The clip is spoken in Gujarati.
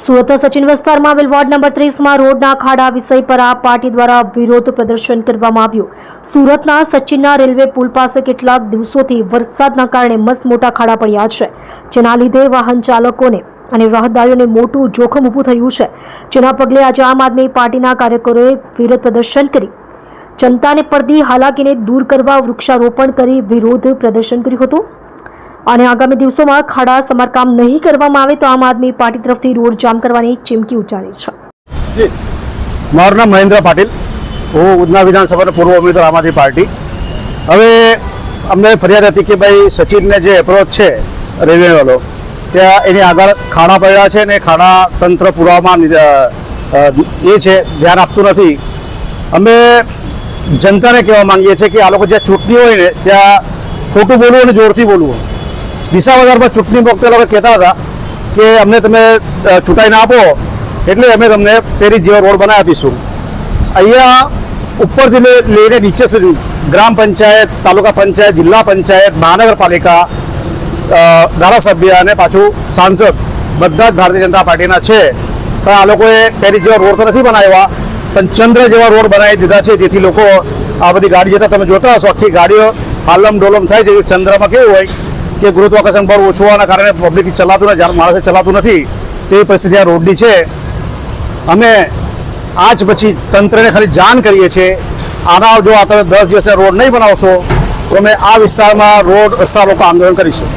સુરત સચિન વિસ્તારમાં આવેલ વોર્ડ નંબર ત્રીસમાં રોડના ખાડા વિષય પર આ પાર્ટી દ્વારા વિરોધ પ્રદર્શન કરવામાં આવ્યું. સુરતના સચિનના રેલવે પુલ પાસે કેટલાક દિવસોથી વરસાદના કારણે મસ્ત મોટા ખાડા પડ્યા છે, જેના લીધે વાહન ચાલકોને અને રાહદારીઓને મોટું જોખમ ઊભું થયું છે. જેના પગલે આજે આમ આદમી પાર્ટીના કાર્યકરોએ વિરોધ પ્રદર્શન કરી. જનતાને પડતી હાલાકીને દૂર કરવા વૃક્ષારોપણ કરી વિરોધ પ્રદર્શન કર્યું હતું. અને આગામી દિવસોમાં ખાડા સમારકામ નહીં કરવામાં આવે તો આમ આદમી પાર્ટી તરફથી રોડ જામ કરવાની ચીમકી ઉચ્ચારી છે. મારું નામ મહેન્દ્ર પાટીલ. હું ઉધના વિધાનસભાનો પૂર્વ ઉમેદવાર આમ આદમી પાર્ટી. હવે અમને ફરિયાદ હતી કે ભાઈ સચિનને જે એપ્રોચ છે રેલવેવાળો ત્યાં એની આગળ ખાડા પડ્યા છે ને ખાડા તંત્ર પુરાવામાં એ છે, ધ્યાન આપતું નથી. અમે જનતાને કહેવા માંગીએ છીએ કે આ લોકો જ્યાં ચૂંટણી હોય ને, ત્યાં ખોટું બોલવું અને જોરથી બોલવું. વિસાવદરમાં ચૂંટણી વખતે લોકો કહેતા હતા કે અમને તમે ચૂંટાઈને આપો, એટલે અમે તમને પેરી જેવો રોડ બનાવી આપીશું. અહીંયા ઉપરથી લઈ- લઈને નીચે સુધી ગ્રામ પંચાયત, તાલુકા પંચાયત, જિલ્લા પંચાયત, મહાનગરપાલિકા ધારાસભ્ય અને પાછું સાંસદ બધા જ ભારતીય જનતા પાર્ટીના છે. પણ આ લોકોએ પેરી જેવા રોડ તો નથી બનાવ્યા, પણ ચંદ્ર જેવા રોડ બનાવી દીધા છે, જેથી લોકો આ બધી ગાડી જતા તમે જોતા હશો, આખી ગાડીઓ હાલમ ડોલમ થાય છે, ચંદ્રમાં કેવું હોય કે ગુરુત્વાકર્ષણ બળ ઓછું હોવાના કારણે પબ્લિક ચલાતું નથી, જ્યારે માણસે ચલાતું નથી તેવી પરિસ્થિતિ આ રોડની છે. અમે આજ પછી તંત્રને ખાલી જાણ કરીએ છીએ, આના જો આ તમે દસ દિવસના રોડ નહીં બનાવશો, તો અમે આ વિસ્તારમાં રોડ રસ્તા લોકો આંદોલન કરીશું.